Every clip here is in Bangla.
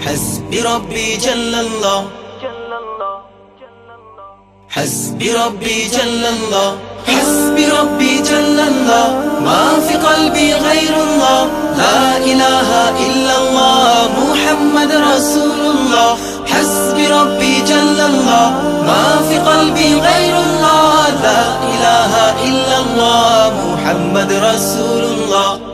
حسبي ربي جل الله. حسبي ربي جل الله. حسبي ربي جل الله. ما في قلبي غير الله. لا إله إلا الله. محمد رسول الله. حسبي ربي جل الله. ما في قلبي غير الله. لا إله إلا الله. محمد رسول الله.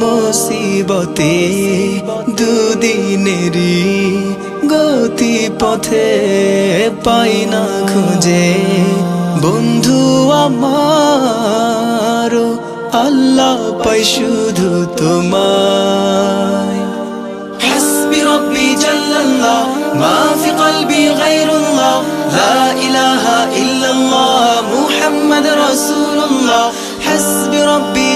মুসিবতে দুদিনেরই গতি পথে পাই না খুঁজে। বন্ধু আমার আল্লাহ পাই শুধু তোমায়। হাসবি রব্বি জাল্লাল্লাহ মা ফি কলবি গায়রুল্লাহ, লা ইলাহা ইল্লাল্লাহ, মুহাম্মাদ রাসূলুল্লাহ। হাসবি রব্বি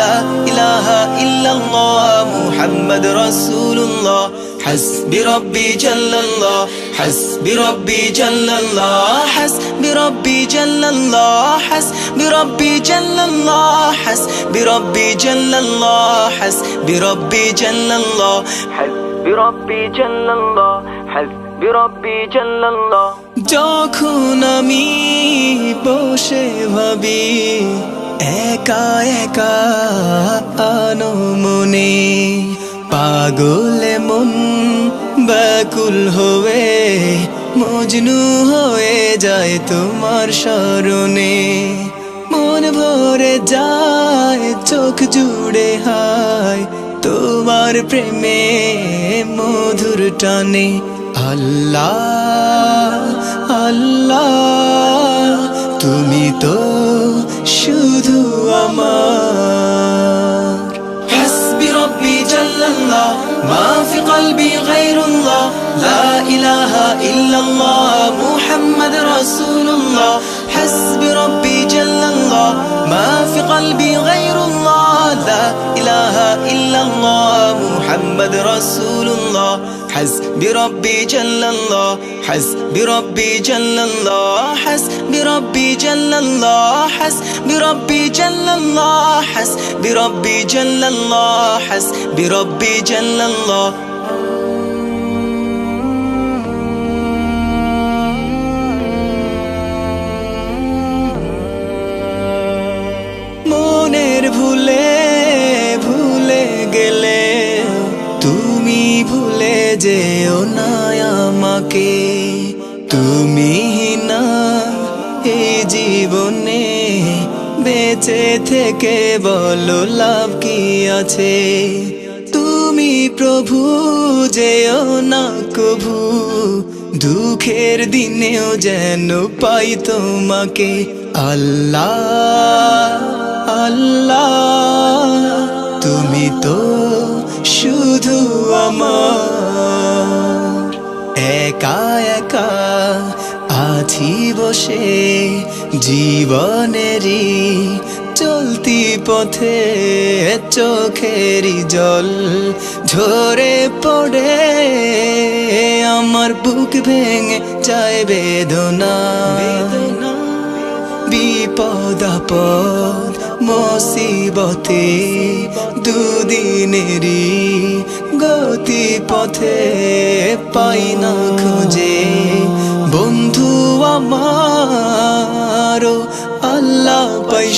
لا إله إلا الله محمد رسول الله حسبي ربي جل الله حسبي ربي جل الله حسبي ربي جل الله حسبي ربي جل الله حسبي ربي جل الله حسبي ربي جل الله حسبي ربي جل الله حسبي ربي جل الله যখন আমি বসে ভাবি একা একা আনো মনে পাগলে মন ব্যাকুল হয়ে মজনু হয়ে যায় তোমার স্মরণে। মন ভরে যায়, চোখ জুড়ে হায় তোমার প্রেমে মধুর টানে। আল্লাহ আল্লাহ তুমি তো শুধু আমার। হাসবি রব্বি জাল্লাল্লাহ মা ফি কলবি গায়রুল্লাহ, লা ইলাহা ইল্লাল্লাহ, মুহাম্মদ রাসূলুল্লাহ। হাসবি রব্বি জাল্লাল্লাহ মা ফি কলবি গায়রুল্লাহ, লা ইলাহা ইল্লাল্লাহ, মুহাম্মদ রাসূলুল্লাহ। الله لا إله إلا الله محمد رسول الله حسبي ربي جل الله حسبي ربي جل الله حسبي ربي جل الله حسبي ربي جل الله حسبي ربي جل الله حسبي ربي جل الله. যেও না আমাকে। তুমি না এই জীবনে বেঁচে থেকে বলো লাভ কি আছে। তুমি প্রভু, যেও না কভু, দুঃখের দিনেও যেন পাই তোমাকে। আল্লাহ আল্লাহ, তুমি তো শুধু আমার। একা একা আছি বসে জীবনেরই চলতি পথে চোখেরই জল ঝরে পড়ে। আমার বুক ভেঙে যায় বেদনা। বিপদ আপদ মুসিবতে দুদিনেরই গতি পথে পাই না খুঁজে। বন্ধু আমার আল্লাহ পাই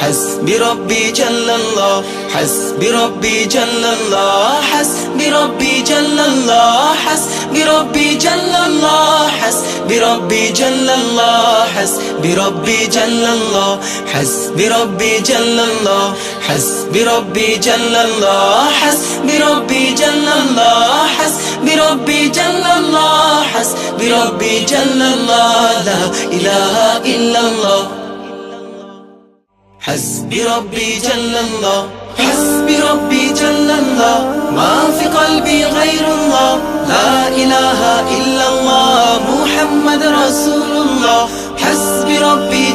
حسبي ربي جل الله حسبي ربي جل الله حسبي ربي جل الله حسبي ربي جل الله حسبي ربي جل الله حسبي ربي جل الله حسبي ربي جل الله حسبي ربي جل الله حسبي ربي جل الله حسبي ربي جل الله حسبي ربي جل الله لا إله إلا الله حسبي ربي جل الله حسبي ربي جل الله ما في قلبي غير الله لا إله إلا الله محمد رسول الله حسبي ربي